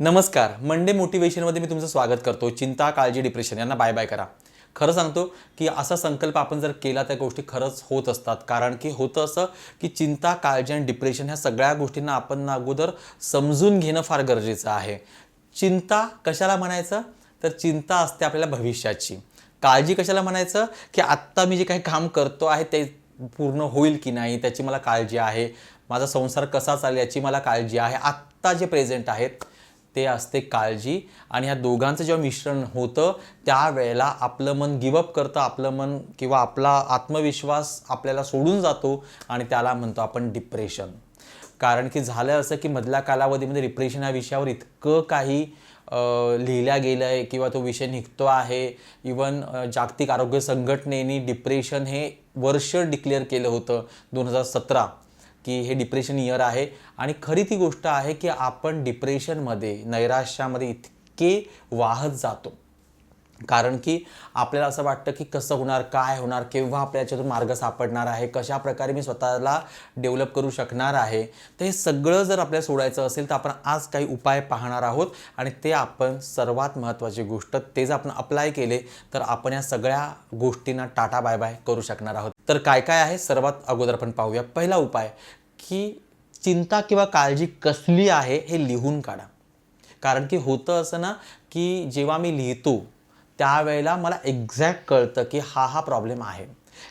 नमस्कार. मंडे मोटिवेशनमध्ये मी तुमचं स्वागत करतो. चिंता काळजी डिप्रेशन यांना बाय बाय करा. खरं सांगतो की असा संकल्प आपण जर केला त्या गोष्टी खरंच होत असतात. कारण की होतं असं की चिंता काळजी आणि डिप्रेशन ह्या सगळ्या गोष्टींना आपण अगोदर समजून घेणं फार गरजेचं आहे. चिंता कशाला म्हणायचं? तर चिंता असते आपल्याला भविष्याची. काळजी कशाला म्हणायचं? की आत्ता मी जे काही काम करतो आहे ते पूर्ण होईल की नाही? त्याची मला काळजी आहे. माझा संसार कसा चालेल याची मला काळजी आहे. आत्ता जे प्रेझेंट आहेत ते असते काळजी. आणि ह्या दोघांचं जेव्हा मिश्रण होतं त्यावेळेला आपलं मन गिवअप करतं आपलं मन किंवा आपला आत्मविश्वास आपल्याला सोडून जातो आणि त्याला म्हणतो आपण डिप्रेशन कारण की झालं असं की मधल्या कालावधीमध्ये डिप्रेशन या विषयावर इतकं काही लिहिल्या गेलं आहे किंवा तो विषय निघतो आहे. इवन जागतिक आरोग्य संघटनेने डिप्रेशन हे वर्ष डिक्लेअर केलं होतं दोन हजार सतरा. की हे डिप्रेशन इयर आहे. आणि खरी ती गोष्ट आहे की आपण डिप्रेशनमध्ये नैराश्यामध्ये इतके वाहत जातो. कारण की आपल्याला असं वाटतं की कसं होणार काय होणार केव्हा आपल्या याच्यातून मार्ग सापडणार आहे कशा प्रकारे मी स्वतःला डेव्हलप करू शकणार आहे. तर हे सगळं जर आपल्याला सोडायचं असेल तर आपण आज काही उपाय पाहणार आहोत. आणि ते आपण सर्वात महत्त्वाची गोष्ट ते जर आपण अप्लाय केले तर आपण या सगळ्या गोष्टींना टाटा बाय बाय करू शकणार आहोत. तर काय काय आहे? सर्वात अगोदर आपण पाहूया. पहिला उपाय की चिंता किंवा काळजी कसली आहे हे लिहून काढा. कारण की होतं असं ना की जेव्हा मी लिहितो त्यावेळेला मला एक्झॅक्ट कळतं की हा हा प्रॉब्लेम आहे.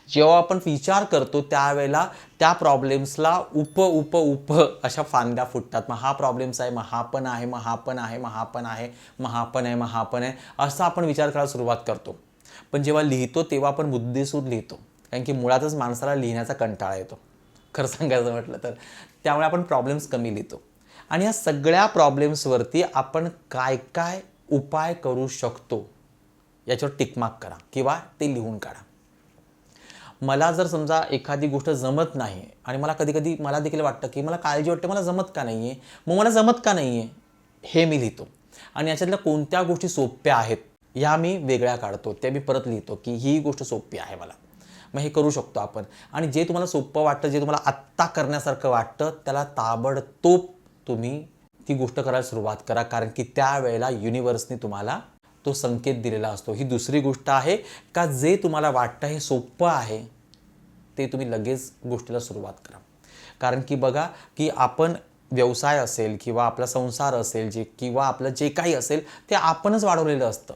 जेव्हा आपण विचार करतो त्यावेळेला त्या प्रॉब्लेम्सला उप उप उप अशा फांद्या फुटतात. मग हा प्रॉब्लेम्स आहे मग हा पण आहे मग हा पण आहे मग हा पण आहे मग हा पण आहे मग हा पण आहे असा आपण विचार करायला सुरुवात करतो. पण जेव्हा लिहितो तेव्हा आपण बुद्धीसूद लिहितो. कारण की मुळातच माणसाला लिहिण्याचा कंटाळा येतो. खरं सांगायचं म्हटलं तर. त्यामुळे आपण प्रॉब्लेम्स कमी लिहितो. आणि या सगळ्या प्रॉब्लेम्सवरती आपण काय काय उपाय करू शकतो याच्यावर टिकमाक करा किंवा ते लिहून काढा. मला जर समजा एखादी गोष्ट जमत नाही आणि मला कधी कधी मला देखील वाटतं की मला काळजी वाटते मला जमत का नाही आहे मग मला जमत का नाही आहे हे मी लिहितो. आणि याच्यातल्या कोणत्या गोष्टी सोप्या आहेत ह्या मी वेगळ्या काढतो. त्या मी परत लिहितो की ही गोष्ट सोपी आहे मला. मग हे करू शकतो आपण. आणि जे तुम्हाला सोपं वाटतं जे तुम्हाला आत्ता करण्यासारखं वाटतं त्याला ताबडतोब तुम्ही ती गोष्ट करायला सुरुवात करा. कारण की त्यावेळेला युनिवर्सने तुम्हाला तो संकेत दिलेला असतो. ही दुसरी गोष्ट आहे का जे तुम्हाला वाटतं हे सोपं आहे ते तुम्ही लगेच गोष्टीला सुरुवात करा. कारण की बघा की आपण व्यवसाय असेल किंवा आपला संसार असेल जे किंवा आपलं जे काही असेल ते आपणच वाढवलेलं असतं.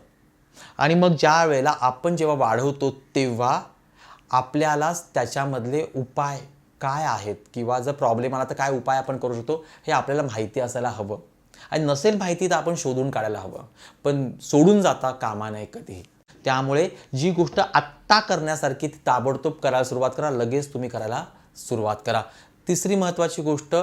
आणि मग ज्या वेळेला आपण जेव्हा वाढवतो तेव्हा आपल्यालाच त्याच्यामधले उपाय काय आहेत? किंवा जर प्रॉब्लेम आला तर काय उपाय आपण करू शकतो? हे आपल्याला माहिती असायला हवं. आणि नसेल माहिती तर आपण शोधून काढायला हवं. पण सोडून जाता कामा नाही कधीही. त्यामुळे जी गोष्ट आत्ता करण्यासारखी ती ताबडतोब करायला सुरुवात करा. लगेच तुम्ही करायला सुरुवात करा. तिसरी महत्त्वाची गोष्ट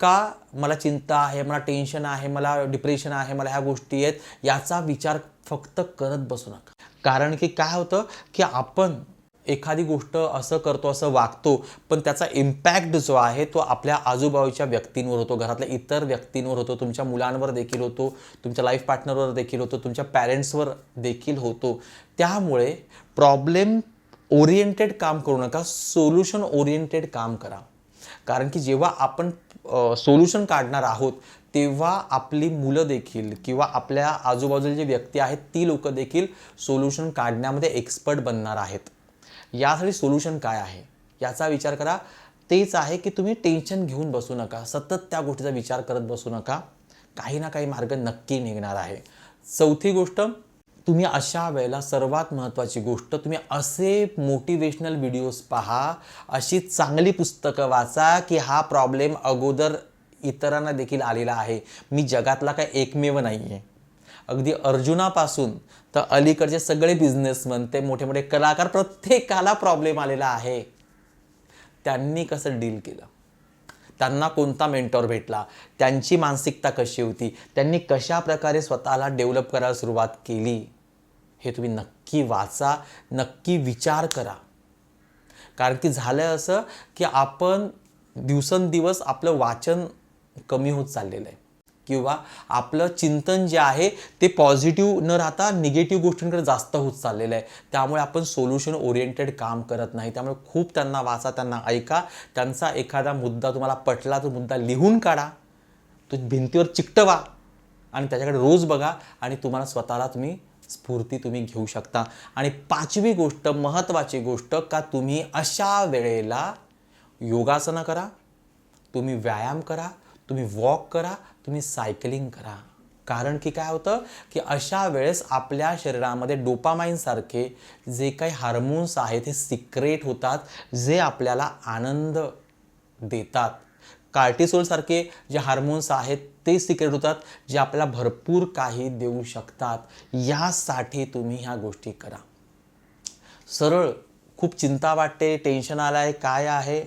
का मला चिंता आहे मला टेन्शन आहे मला डिप्रेशन आहे मला ह्या गोष्टी आहेत याचा विचार फक्त करत बसू नका. कारण की काय होतं? की आपण एखादी गोष्ट असं करतो असं वागतो पण त्याचा इम्पॅक्ट जो आहे तो आपल्या आजूबाजूच्या व्यक्तींवर होतो. घरातल्या इतर व्यक्तींवर होतो. तुमच्या मुलांवर देखील होतो. तुमच्या लाईफ पार्टनरवर देखील होतो. तुमच्या पॅरेंट्सवर देखील होतो. त्यामुळे प्रॉब्लेम ओरिएंटेड काम करू नका. सोल्युशन ओरिएंटेड काम करा. कारण की जेव्हा आपण सोल्युशन काढणार आहोत तेव्हा आपली मुलं देखील किंवा आपल्या आजूबाजूला जे व्यक्ती आहेत ती लोकं देखील सोल्युशन काढण्यामध्ये एक्सपर्ट बनणार आहेत. यासाठी सोल्युशन काय आहे? याचा विचार करा. तेच आहे की तुम्ही टेन्शन घेऊन बसू नका. सतत त्या गोष्टीचा विचार करत बसू नका. काही ना काही मार्ग नक्की निघणार आहे. चौथी गोष्ट तुम्ही अशा वेळेला सर्वात महत्त्वाची गोष्ट तुम्ही असे मोटिवेशनल व्हिडिओज पहा. अशी चांगली पुस्तकं वाचा की हा प्रॉब्लेम अगोदर इतरांना देखील आलेला आहे. मी जगातला काय एकमेव नाही आहे अगदी अर्जुनापासून तर अलीकडचे सगळे बिझनेसमन ते मोठे मोठे कलाकार प्रत्येकाला प्रॉब्लेम आलेला आहे. त्यांनी कसं डील केलं? त्यांना कोणता मेंटॉर भेटला? त्यांची मानसिकता कशी होती? त्यांनी कशा प्रकारे स्वतःला डेव्हलप करायला सुरुवात केली? हे तुम्ही नक्की वाचा नक्की विचार करा. कारण की झालं असं की आपण दिवसेंदिवस आपलं वाचन कमी होत चाललेलं आहे. किंवा आपलं चिंतन जे आहे ते पॉझिटिव्ह न राहता निगेटिव्ह गोष्टींकडे जास्त होत चाललेलं आहे. त्यामुळे आपण सोल्युशन ओरिएंटेड काम करत नाही. त्यामुळे खूप त्यांना वाचा त्यांना ऐका. त्यांचा एखादा मुद्दा तुम्हाला पटला तो मुद्दा लिहून काढा. तो भिंतीवर चिकटवा आणि त्याच्याकडे रोज बघा आणि तुम्हाला स्वतःला तुम्ही स्फूर्ती तुम्ही घेऊ शकता. आणि पाचवी गोष्ट महत्त्वाची गोष्ट का तुम्ही अशा वेळेला योगासनं करा तुम्ही व्यायाम करा तुम्ही वॉक करा तुम्ही सायकलिंग करा. कारण की काय होतं की अशा वेळेस आपल्या शरीरामध्ये डोपामाईनसारखे जे काही हार्मोन्स आहेत हे सिक्रेट होतात जे आपल्याला आनंद देतात. कार्टिसोलसारखे जे हार्मोन्स आहेत ते सिक्रेट होतात जे आपल्याला भरपूर काही देऊ शकतात. यासाठी तुम्ही ह्या गोष्टी करा. सरळ खूप चिंता वाटते टेन्शन आलं आहे काय आहे?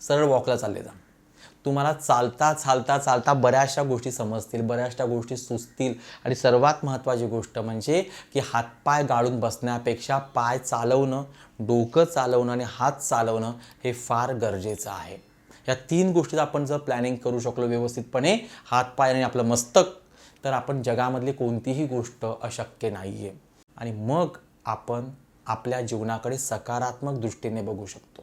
सरळ वॉकला चालले जा. तुम्हाला चालता चालता चालता बऱ्याचशा गोष्टी समजतील बऱ्याचशा गोष्टी सुचतील. आणि सर्वात महत्त्वाची गोष्ट म्हणजे की हातपाय गाळून बसण्यापेक्षा पाय चालवणं डोकं चालवणं आणि हात चालवणं हे फार गरजेचं आहे. या तीन गोष्टीचं आपण जर प्लॅनिंग करू शकलो व्यवस्थितपणे हातपाय आणि आपलं मस्तक तर आपण जगामधली कोणतीही गोष्ट अशक्य नाही आहे आणि मग आपण आपल्या जीवनाकडे सकारात्मक दृष्टीने बघू शकतो.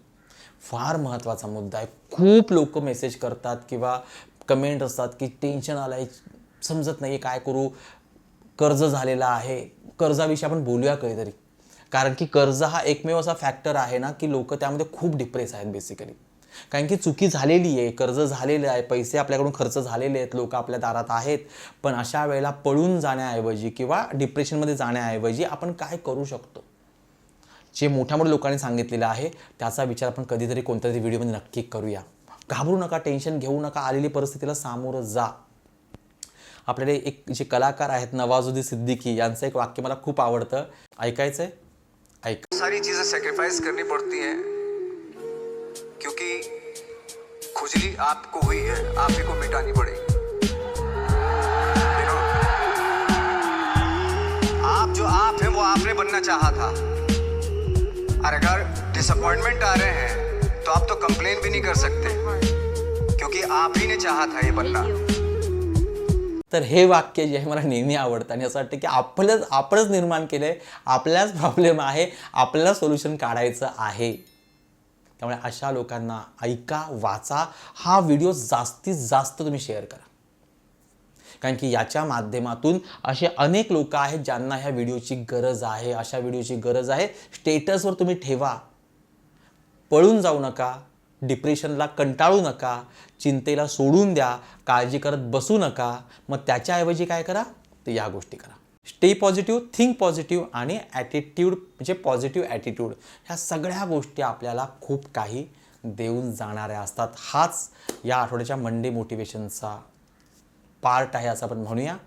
फार महत्त्वाचा मुद्दा आहे. खूप लोक मेसेज करतात किंवा कमेंट असतात की टेन्शन आलं आहे समजत नाही काय करू. कर्ज झालेलं आहे. कर्जाविषयी आपण बोलूया कधीतरी. कारण की कर्ज हा एकमेव असा फॅक्टर आहे ना की लोक त्यामध्ये खूप डिप्रेस आहेत बेसिकली कारण की चुकी झालेली आहे कर्ज झालेलं आहे पैसे आपल्याकडून खर्च झालेले आहेत लोक आपल्या दारात आहेत. पण अशा वेळेला पळून जाण्याऐवजी किंवा डिप्रेशनमध्ये जाण्याऐवजी आपण काय करू शकतो? जे मोठ्या मोठ्या लोकांनी सांगितलेलं आहे त्याचा विचार आपण कधीतरी कोणत्या तरी व्हिडिओमध्ये नक्की करूया. घाबरू नका टेन्शन घेऊ नका आलेली परिस्थितीला सामोरं जा. आपल्याकडे एक जे कलाकार आहेत नवाजुद्दीन सिद्दीकी यांचं एक वाक्य मला खूप आवडतं. ऐकायचं आहे ऐक. सारी चीजें सेक्रीफाइस करनी पड़ती हैं क्योंकि खुजली आपको हुई है आप ही को मिटानी पड़ेगी। आप जो आप हैं वो आपने बनना चाहा था। और अगर डिसअपॉइंटमेंट आ रहे हैं तो आप तो कंप्लेन भी नहीं कर सकते क्योंकि आप ही ने चाहा था ये बनना। तर हे वाक्य जे आहे मला नेहमी आवडतं आणि असं वाटतं की आपलंच आपणच निर्माण केलं आहे आपल्याच प्रॉब्लेम आहे आपल्याला सोल्युशन काढायचं आहे. त्यामुळे अशा लोकांना ऐका वाचा. हा व्हिडिओ जास्तीत जास्त तुम्ही शेअर करा. कारण की याच्या माध्यमातून असे अनेक लोक आहेत ज्यांना ह्या व्हिडिओची गरज आहे अशा व्हिडिओची गरज आहे. स्टेटसवर तुम्ही ठेवा. पळून जाऊ नका डिप्रेशनला कंटाळू नका चिंतेला सोडून द्या काळजी करत बसू नका. मग त्याच्याऐवजी काय करा? तर या गोष्टी करा. स्टे पॉझिटिव्ह थिंक पॉझिटिव्ह आणि ॲटिट्यूड म्हणजे पॉझिटिव्ह ॲटिट्यूड ह्या सगळ्या गोष्टी आपल्याला खूप काही देऊन जाणाऱ्या असतात. हाच या आठवड्याच्या मंडे मोटिवेशनचा पार्ट आहे असं आपण म्हणूया.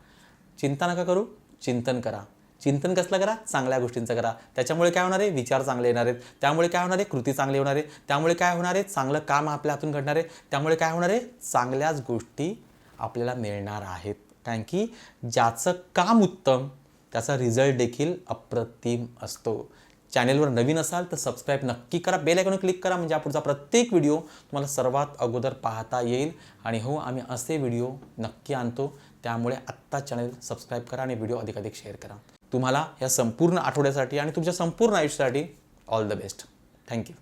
चिंता नका करू? चिंतन करा. चिंतन कसलं करा? चांगल्या गोष्टींचं करा. त्याच्यामुळे काय होणार आहे? विचार चांगले येणार आहेत. त्यामुळे काय होणार आहे? कृती चांगली होणार आहे. त्यामुळे काय होणार आहे? चांगलं काम आपल्या हातून घडणार आहे. त्यामुळे काय होणार आहे? चांगल्याच गोष्टी आपल्याला मिळणार आहेत. कारण की ज्याचं काम उत्तम त्याचा रिझल्ट देखील अप्रतिम असतो. चॅनेलवर नवीन असाल तर सबस्क्राईब नक्की करा. बेल आयकॉन क्लिक करा. म्हणजे पुढचा प्रत्येक व्हिडिओ तुम्हाला सर्वात अगोदर पाहता येईल. आणि हो आम्ही असे व्हिडिओ नक्की आणतो. त्यामुळे आत्ता चॅनल सबस्क्राईब करा आणि व्हिडिओ अधिकाधिक शेअर करा. तुम्हाला या संपूर्ण आठवड्यासाठी आणि तुमच्या संपूर्ण आयुष्यासाठी ऑल द बेस्ट थँक्यू